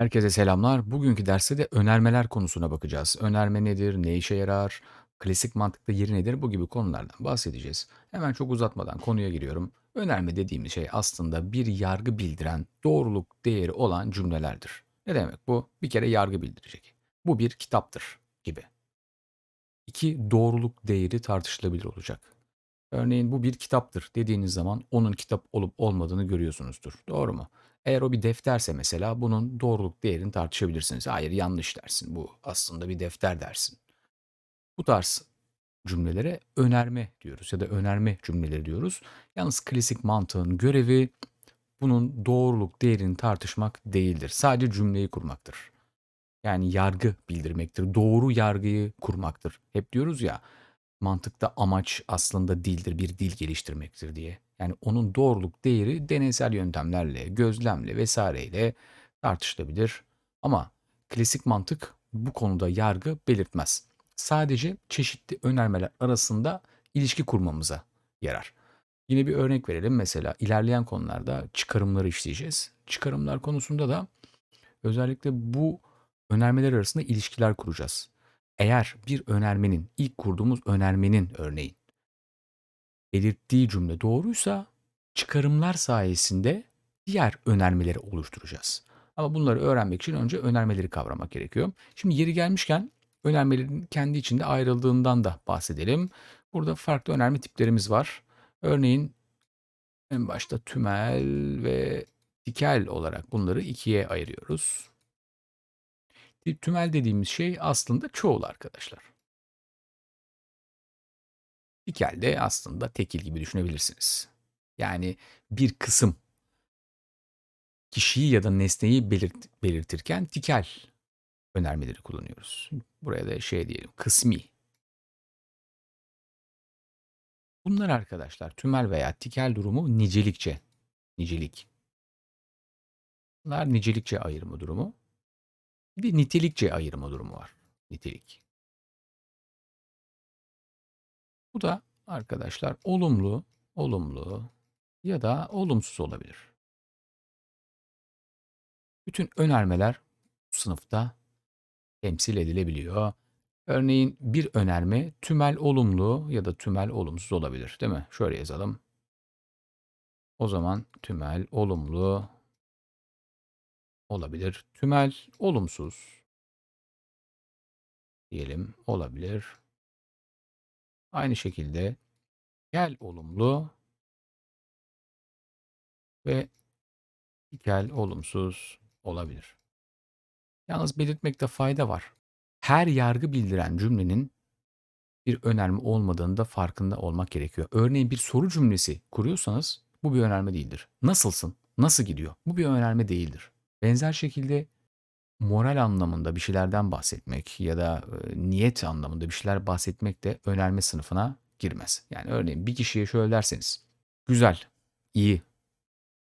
Herkese selamlar. Bugünkü derste de önermeler konusuna bakacağız. Önerme nedir, ne işe yarar, klasik mantıkta yeri nedir bu gibi konulardan bahsedeceğiz. Hemen çok uzatmadan konuya giriyorum. Önerme dediğimiz şey aslında bir yargı bildiren, doğruluk değeri olan cümlelerdir. Ne demek bu? Bir kere yargı bildirecek. Bu bir kitaptır gibi. İki, doğruluk değeri tartışılabilir olacak. Örneğin bu bir kitaptır dediğiniz zaman onun kitap olup olmadığını görüyorsunuzdur. Doğru mu? Eğer o bir defterse mesela bunun doğruluk değerini tartışabilirsiniz. Hayır yanlış dersin. Bu aslında bir defter dersin. Bu tarz cümlelere önerme diyoruz ya da önerme cümleleri diyoruz. Yalnız klasik mantığın görevi bunun doğruluk değerini tartışmak değildir. Sadece cümleyi kurmaktır. Yani yargı bildirmektir. Doğru yargıyı kurmaktır. Hep diyoruz ya mantıkta amaç aslında dildir, bir dil geliştirmektir diye. Yani onun doğruluk değeri deneysel yöntemlerle, gözlemle vesaireyle tartışılabilir. Ama klasik mantık bu konuda yargı belirtmez. Sadece çeşitli önermeler arasında ilişki kurmamıza yarar. Yine bir örnek verelim. Mesela ilerleyen konularda çıkarımları işleyeceğiz. Çıkarımlar konusunda da özellikle bu önermeler arasında ilişkiler kuracağız. Eğer bir önermenin, ilk kurduğumuz önermenin örneğin belirttiği cümle doğruysa çıkarımlar sayesinde diğer önermeleri oluşturacağız. Ama bunları öğrenmek için önce önermeleri kavramak gerekiyor. Şimdi yeri gelmişken önermelerin kendi içinde ayrıldığından da bahsedelim. Burada farklı önerme tiplerimiz var. Örneğin en başta tümel ve tikel olarak bunları ikiye ayırıyoruz. Tümel dediğimiz şey aslında çoğul arkadaşlar. Tikel de aslında tekil gibi düşünebilirsiniz. Yani bir kısım kişiyi ya da nesneyi belirt belirtirken tikel önermeleri kullanıyoruz. Buraya da şey diyelim, kısmi. Bunlar arkadaşlar tümel veya tikel durumu nicelikçe, nicelik. Bunlar nicelikçe ayırma durumu. Bir de nitelikçe ayırma durumu var. Nitelik. Bu da arkadaşlar olumlu, olumlu ya da olumsuz olabilir. Bütün önermeler sınıfta temsil edilebiliyor. Örneğin bir önerme tümel olumlu ya da tümel olumsuz olabilir değil mi? Şöyle yazalım. O zaman tümel olumlu olabilir. Tümel olumsuz diyelim olabilir. Aynı şekilde gel olumlu ve gel olumsuz olabilir. Yalnız belirtmekte fayda var. Her yargı bildiren cümlenin bir önerme olmadığını da farkında olmak gerekiyor. Örneğin bir soru cümlesi kuruyorsanız bu bir önerme değildir. Nasılsın? Nasıl gidiyor? Bu bir önerme değildir. Benzer şekilde moral anlamında bir şeylerden bahsetmek ya da e, niyet anlamında bir şeyler bahsetmek de önerme sınıfına girmez. Yani örneğin bir kişiye şöyle derseniz, güzel, iyi,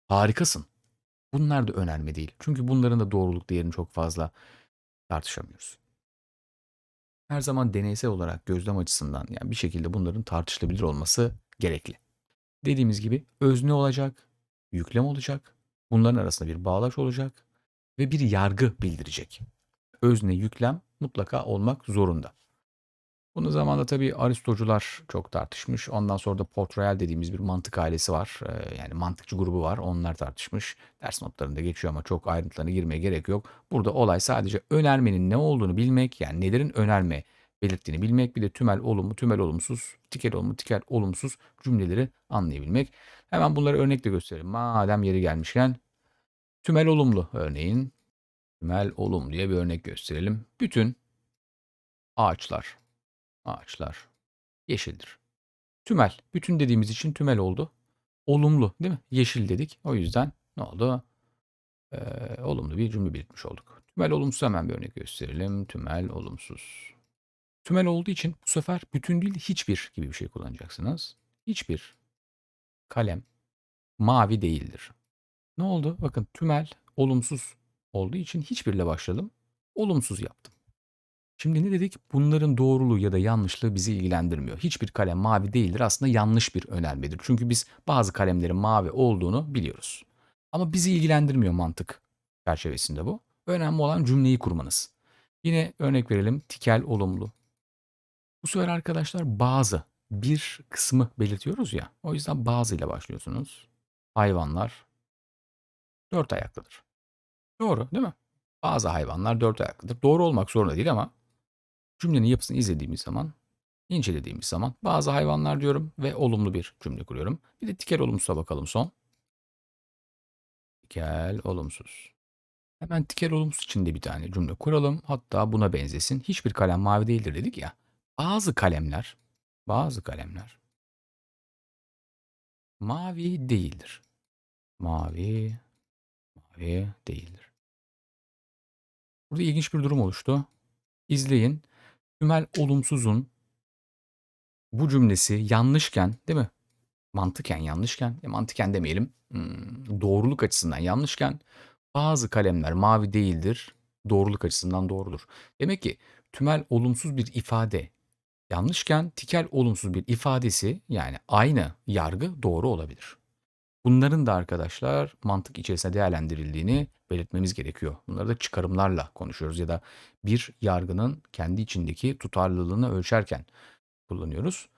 harikasın. Bunlar da önerme değil. Çünkü bunların da doğruluk değerini çok fazla tartışamıyoruz. Her zaman deneysel olarak gözlem açısından yani bir şekilde bunların tartışılabilir olması gerekli. Dediğimiz gibi özne olacak, yüklem olacak, bunların arasında bir bağlaç olacak ve bir yargı bildirecek. Özne, yüklem mutlaka olmak zorunda. Bunu zamanla tabii Aristocular çok tartışmış. Ondan sonra da Port-Royal dediğimiz bir mantık ailesi var. Ee, yani mantıkçı grubu var. Onlar tartışmış. Ders notlarında geçiyor ama çok ayrıntılarına girmeye gerek yok. Burada olay sadece önermenin ne olduğunu bilmek. Yani nelerin önerme belirttiğini bilmek. Bir de tümel olumlu, tümel olumsuz, tikel olumlu, tikel olumsuz cümleleri anlayabilmek. Hemen bunları örnekle gösterelim. Madem yeri gelmişken tümel olumlu örneğin. Tümel olumlu diye bir örnek gösterelim. Bütün ağaçlar Ağaçlar yeşildir. Tümel. Bütün dediğimiz için tümel oldu. Olumlu değil mi? Yeşil dedik. O yüzden ne oldu? Ee, olumlu bir cümle belirtmiş olduk. Tümel olumsuz hemen bir örnek gösterelim. Tümel olumsuz. Tümel olduğu için bu sefer bütün değil hiçbir gibi bir şey kullanacaksınız. Hiçbir kalem mavi değildir. Ne oldu? Bakın tümel olumsuz olduğu için hiçbirle başladım. Olumsuz yaptım. Şimdi ne dedik? Bunların doğruluğu ya da yanlışlığı bizi ilgilendirmiyor. Hiçbir kalem mavi değildir aslında yanlış bir önermedir. Çünkü biz bazı kalemlerin mavi olduğunu biliyoruz. Ama bizi ilgilendirmiyor mantık çerçevesinde bu. Önemli olan cümleyi kurmanız. Yine örnek verelim. Tikel olumlu. Bu sefer arkadaşlar bazı bir kısmı belirtiyoruz ya. O yüzden bazı ile başlıyorsunuz. Hayvanlar dört ayaklıdır. Doğru değil mi? Bazı hayvanlar dört ayaklıdır. Doğru olmak zorunda değil ama cümlenin yapısını izlediğimiz zaman, incelediğimiz zaman bazı hayvanlar diyorum ve olumlu bir cümle kuruyorum. Bir de tikel olumsuza bakalım son. Tikel olumsuz. Hemen tikel olumsuz için de bir tane cümle kuralım. Hatta buna benzesin. Hiçbir kalem mavi değildir dedik ya. Bazı kalemler, bazı kalemler mavi değildir. Mavi, mavi değildir. Burada ilginç bir durum oluştu. İzleyin. Tümel olumsuzun bu cümlesi yanlışken, değil mi? Mantıken yanlışken, ya mantıken demeyelim, hmm, doğruluk açısından yanlışken bazı kalemler mavi değildir, doğruluk açısından doğrudur. Demek ki tümel olumsuz bir ifade yanlışken tikel olumsuz bir ifadesi yani aynı yargı doğru olabilir. Bunların da arkadaşlar mantık içerisinde değerlendirildiğini belirtmemiz gerekiyor. Bunları da çıkarımlarla konuşuyoruz ya da bir yargının kendi içindeki tutarlılığını ölçerken kullanıyoruz.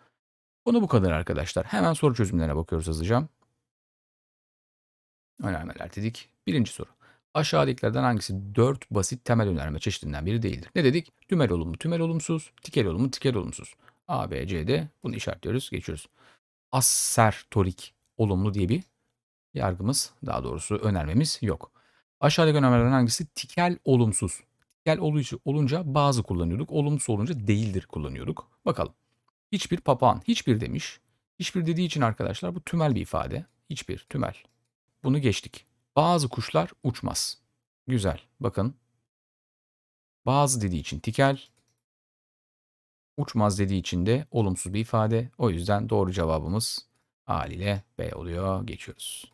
Bunu bu kadar arkadaşlar. Hemen soru çözümlerine bakıyoruz hızlıca. Önermeler dedik. Birinci soru. Aşağıdakilerden hangisi 4 basit temel önerme çeşidinden biri değildir? Ne dedik? Tümel olumlu, tümel olumsuz, tikel olumlu, tikel olumsuz. A, B, C, D. Bunu işaretliyoruz, geçiyoruz. Assertorik olumlu diye bir yargımız, daha doğrusu önermemiz yok. Aşağıdaki önermelerden hangisi tikel olumsuz? Tikel olunca bazı kullanıyorduk, olumsuz olunca değildir kullanıyorduk. Bakalım. Hiçbir papağan, hiçbir demiş. Hiçbir dediği için arkadaşlar bu tümel bir ifade. Hiçbir, tümel. Bunu geçtik. Bazı kuşlar uçmaz. Güzel. Bakın. Bazı dediği için tikel. Uçmaz dediği için de olumsuz bir ifade. O yüzden doğru cevabımız haliyle B oluyor. Geçiyoruz.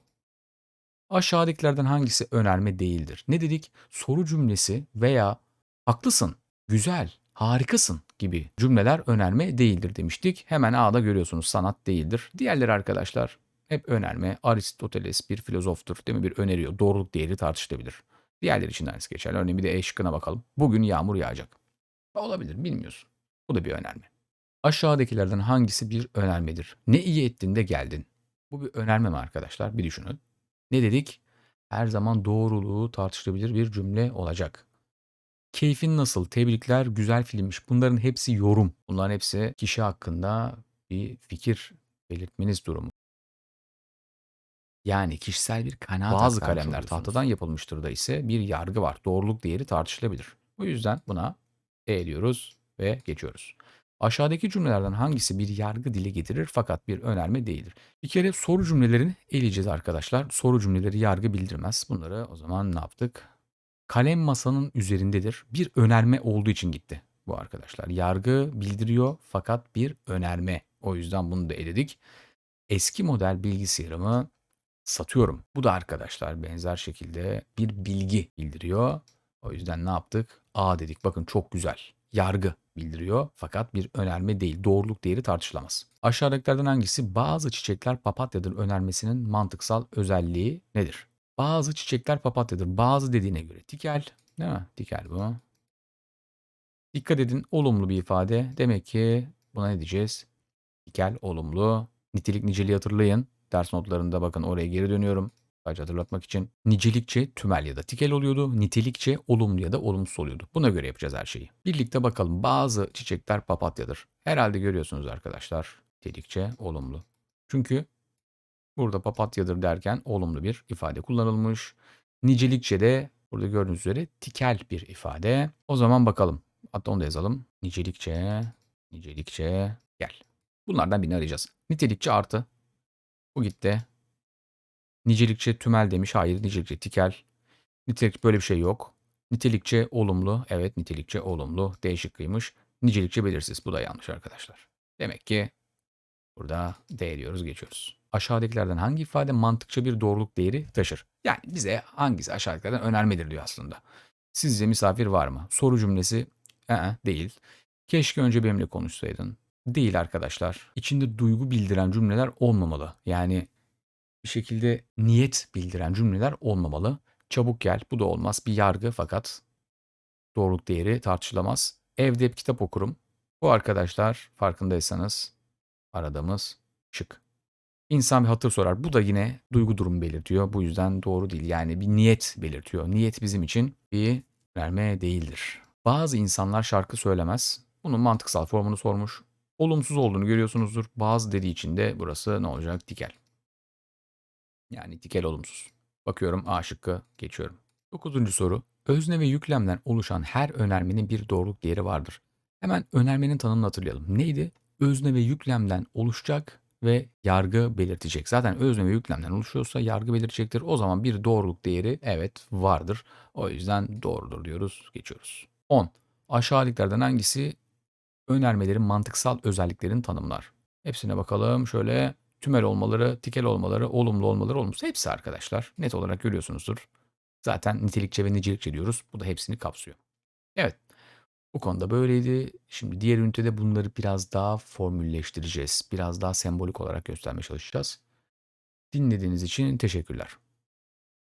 Aşağıdakilerden hangisi önerme değildir? Ne dedik? Soru cümlesi veya haklısın, güzel, harikasın gibi cümleler önerme değildir demiştik. Hemen A'da görüyorsunuz sanat değildir. Diğerleri arkadaşlar hep önerme. Aristoteles bir filozoftur değil mi? Bir öneriyor. Doğruluk değeri tartışılabilir. Diğerleri için de aynısı geçerli. Örneğin bir de E şıkkına bakalım. Bugün yağmur yağacak. Olabilir bilmiyorsun. Bu da bir önerme. Aşağıdakilerden hangisi bir önermedir? Ne iyi ettin de geldin. Bu bir önerme mi arkadaşlar? Bir düşünün. Ne dedik? Her zaman doğruluğu tartışılabilir bir cümle olacak. Keyfin nasıl? Tebrikler, güzel filmmiş. Bunların hepsi yorum. Bunların hepsi kişi hakkında bir fikir belirtmeniz durumu. Yani kişisel bir kanaat Bazı kalemler tahtadan yapılmıştır da ise bir yargı var. Doğruluk değeri tartışılabilir. Bu yüzden buna E diyoruz ve geçiyoruz. Aşağıdaki cümlelerden hangisi bir yargı dili getirir fakat bir önerme değildir? Bir kere soru cümlelerini eleyeceğiz arkadaşlar. Soru cümleleri yargı bildirmez. Bunları o zaman ne yaptık? Kalem masanın üzerindedir. Bir önerme olduğu için gitti bu arkadaşlar. Yargı bildiriyor fakat bir önerme. O yüzden bunu da eledik. Eski model bilgisayarımı satıyorum. Bu da arkadaşlar benzer şekilde bir bilgi bildiriyor. O yüzden ne yaptık? A dedik. Bakın çok güzel. Yargı bildiriyor fakat bir önerme değil. Doğruluk değeri tartışılamaz. Aşağıdakilerden hangisi bazı çiçekler papatyadır önermesinin mantıksal özelliği nedir? Bazı çiçekler papatyadır. Bazı dediğine göre tikel. Değil mi? Tikel bu. Dikkat edin olumlu bir ifade. Demek ki buna ne diyeceğiz? Tikel olumlu. Nitelik niceliği hatırlayın. Ders notlarında bakın oraya geri dönüyorum. Sadece hatırlatmak için. Nicelikçe tümel ya da tikel oluyordu. Nitelikçe olumlu ya da olumsuz oluyordu. Buna göre yapacağız her şeyi. Birlikte bakalım bazı çiçekler papatyadır. Herhalde görüyorsunuz arkadaşlar. Nitelikçe olumlu. Çünkü burada papatyadır derken olumlu bir ifade kullanılmış. Nicelikçe de burada gördüğünüz üzere tikel bir ifade. O zaman bakalım. Hatta onu da yazalım. Nicelikçe, nicelikçe gel. Bunlardan birini arayacağız. Nitelikçe artı bu gitti. Nicelikçe tümel demiş. Hayır nicelikçe tikel. Nitelik böyle bir şey yok. Nitelikçe olumlu. Evet nitelikçe olumlu. Değişik kıymış. Nicelikçe belirsiz. Bu da yanlış arkadaşlar. Demek ki burada D diyoruz geçiyoruz. Aşağıdakilerden hangi ifade mantıkça bir doğruluk değeri taşır? Yani bize hangisi aşağıdakilerden önermedir diyor aslında. Sizce misafir var mı? Soru cümlesi ee, değil. Keşke önce benimle konuşsaydın değil arkadaşlar. İçinde duygu bildiren cümleler olmamalı. Yani bir şekilde niyet bildiren cümleler olmamalı. çabuk gel. Bu da olmaz. Bir yargı fakat doğruluk değeri tartışılamaz. Evde hep kitap okurum. Bu arkadaşlar farkındaysanız aradığımız şık. İnsan bir hatır sorar. Bu da yine duygu durumu belirtiyor. Bu yüzden doğru değil. Yani bir niyet belirtiyor. Niyet bizim için bir verme değildir. Bazı insanlar şarkı söylemez. Bunun mantıksal formunu sormuş. Olumsuz olduğunu görüyorsunuzdur. Bazı dediği için de burası ne olacak? Tikel. Yani tikel olumsuz. Bakıyorum A şıkkı geçiyorum. Dokuzuncu soru. Özne ve yüklemden oluşan her önermenin bir doğruluk değeri vardır. Hemen önermenin tanımını hatırlayalım. Neydi? Özne ve yüklemden oluşacak ve yargı belirtecek. Zaten özne ve yüklemden oluşuyorsa yargı belirtecektir. O zaman bir doğruluk değeri evet vardır. O yüzden doğrudur diyoruz. Geçiyoruz. 10. Aşağıdakilerden hangisi önermelerin mantıksal özelliklerini tanımlar? Hepsine bakalım. Şöyle tümel olmaları, tikel olmaları, olumlu olmaları, olumsuz. Hepsi arkadaşlar. Net olarak görüyorsunuzdur. Zaten nitelikçe ve nicelikçe diyoruz. Bu da hepsini kapsıyor. Evet. Bu konuda böyleydi. Şimdi diğer ünitede bunları biraz daha formülleştireceğiz. Biraz daha sembolik olarak göstermeye çalışacağız. Dinlediğiniz için teşekkürler.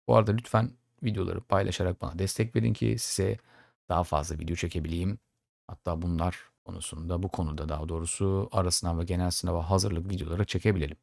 Bu arada lütfen videoları paylaşarak bana destek verin ki size daha fazla video çekebileyim. Hatta bunlar konusunda, bu konuda daha doğrusu ara sınav ve genel sınava hazırlık videoları çekebilelim.